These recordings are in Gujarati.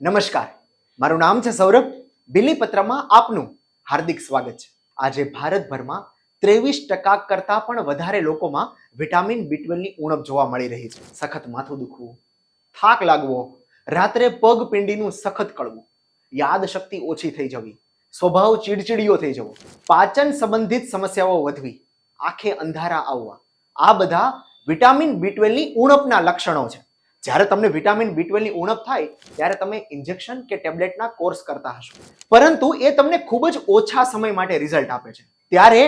નમસ્કાર. મારું નામ છે સૌરભ. બિલીપત્રમાં આપનું હાર્દિક સ્વાગત છે. આજે ભારતભરમાં ત્રેવીસ ટકા કરતાં પણ વધારે લોકોમાં વિટામિન બી ટ્વેલ્વની ઉણપ જોવા મળી રહી છે. સખત માથું દુખવું, થાક લાગવો, રાત્રે પગ પિંડીનું સખત કળવું, યાદશક્તિ ઓછી થઈ જવી, સ્વભાવ ચીડચીડિયો થઈ જવો, પાચન સંબંધિત સમસ્યાઓ વધવી, આંખે અંધારા આવવા, આ બધા વિટામિન બી ટ્વેલ્વની ઉણપના લક્ષણો છે. જ્યારે તમને વિટામિન બી ટ્વેલ્વની ઉણપ થાય, ત્યારે તમે ઇન્જેક્શન કે ટેબ્લેટના કોર્સ કરતા હશો. પરંતુ એ તમને ખૂબ જ ઓછા સમય માટે રિઝલ્ટ આપે છે. ત્યારે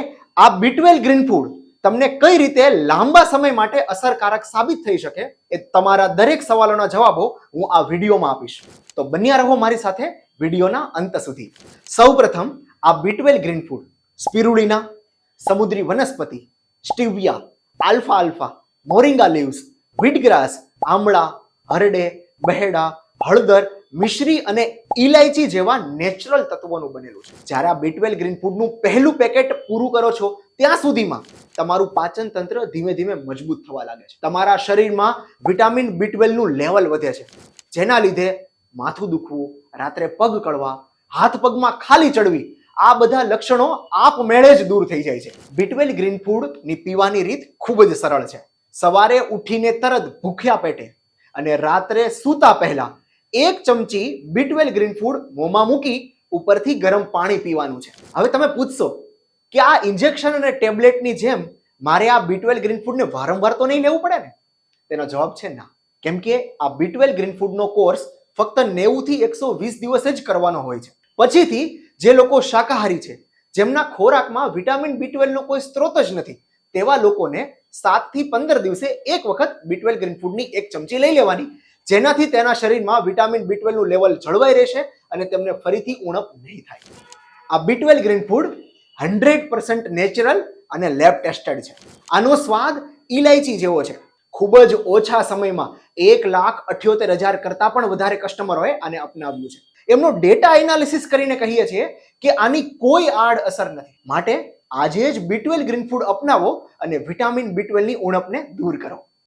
આ બી ટ્વેલ્વ ગ્રીન ફૂડ તમને કઈ રીતે લાંબા સમય માટે અસરકારક સાબિત થઈ શકે, એ તમારા દરેક સવાલોના જવાબો હું આ વિડીયોમાં આપીશ. તો બન્યા રહો મારી સાથે વિડીયોના અંત સુધી. સૌપ્રથમ, આ B twelve green food spirulina, સમુદ્રી વનસ્પતિ, સ્ટીવિયા, આલ્ફા આલ્ફા, મોરિંગા લીવ્સ વીટગ્રાસ આમળા, હરડે, બહેડા, હળદર, મિશ્રી અને ઇલાયચી જેવા નેચરલ તત્વોનું બનેલું છે. જ્યારે આ બીટવેલ ગ્રીન ફૂડનું પહેલું પેકેટ પૂરું કરો છો, ત્યાં સુધીમાં તમારું પાચન તંત્ર ધીમે ધીમે મજબૂત થવા લાગે છે. તમારા શરીરમાં વિટામિન બીટવેલનું લેવલ વધે છે. જેના લીધે માથું દુખવું, રાત્રે પગ કળવા હાથ પગમાં ખાલી ચડવી, આ બધા લક્ષણો આપમેળે જ દૂર થઈ જાય છે. બીટવેલ ગ્રીન ફૂડની પીવાની રીત ખૂબ જ સરળ છે. સવારે ઉઠીને તરત ભૂખ્યા પેટે અને રાત્રે સૂતા પહેલા એક ચમચી બીટવેલ ગ્રીન ફૂડ મોંમાં મૂકી ઉપરથી ગરમ પાણી પીવાનું છે. હવે તમે પૂછશો કે આ ઇન્જેક્શન અને ટેબ્લેટની જેમ મારે આ બીટવેલ ગ્રીન ફૂડને વારંવાર તો નહીં લેવું પડે ને? તેનો જવાબ છે ના. કેમ કે આ બીટવેલ ગ્રીન ફૂડનો કોર્સ ફક્ત નેવું થી એકસો વીસ દિવસ જ કરવાનો હોય છે. પછીથી જે લોકો શાકાહારી છે, જેમના ખોરાકમાં વિટામિન બી ટ્વેલ્વનો કોઈ સ્ત્રોત જ નથી તેવા લોકોને સાતથી પંદર દિવસે એક વખત બી ગ્રીન ફૂડની એક ચમચી લઈ લેવાની. જેનાથી તેના શરીરમાં વિટામિન બી નું લેવલ જળવાઈ રહેશે અને તેમને ફરીથી ઉણપ નહીં થાય. આ B green food hundred percent natural અને લેબ ટેસ્ટેડ છે. આનો સ્વાદ ઇલાયચી જેવો છે. ખૂબ જ ઓછા સમયમાં એક લાખ અઠ્યોતેર હજાર કરતાં પણ વધારે કસ્ટમરોએ આને અપનાવ્યું છે. એમનો ડેટા એનાલિસિસ કરીને કહીએ છીએ કે આની કોઈ આડ અસર નથી. માટે આજે જ બી ગ્રીન ફૂડ અપનાવો અને વિટામિન બી ટ્વેલ્વની ઉણપને દૂર કરો.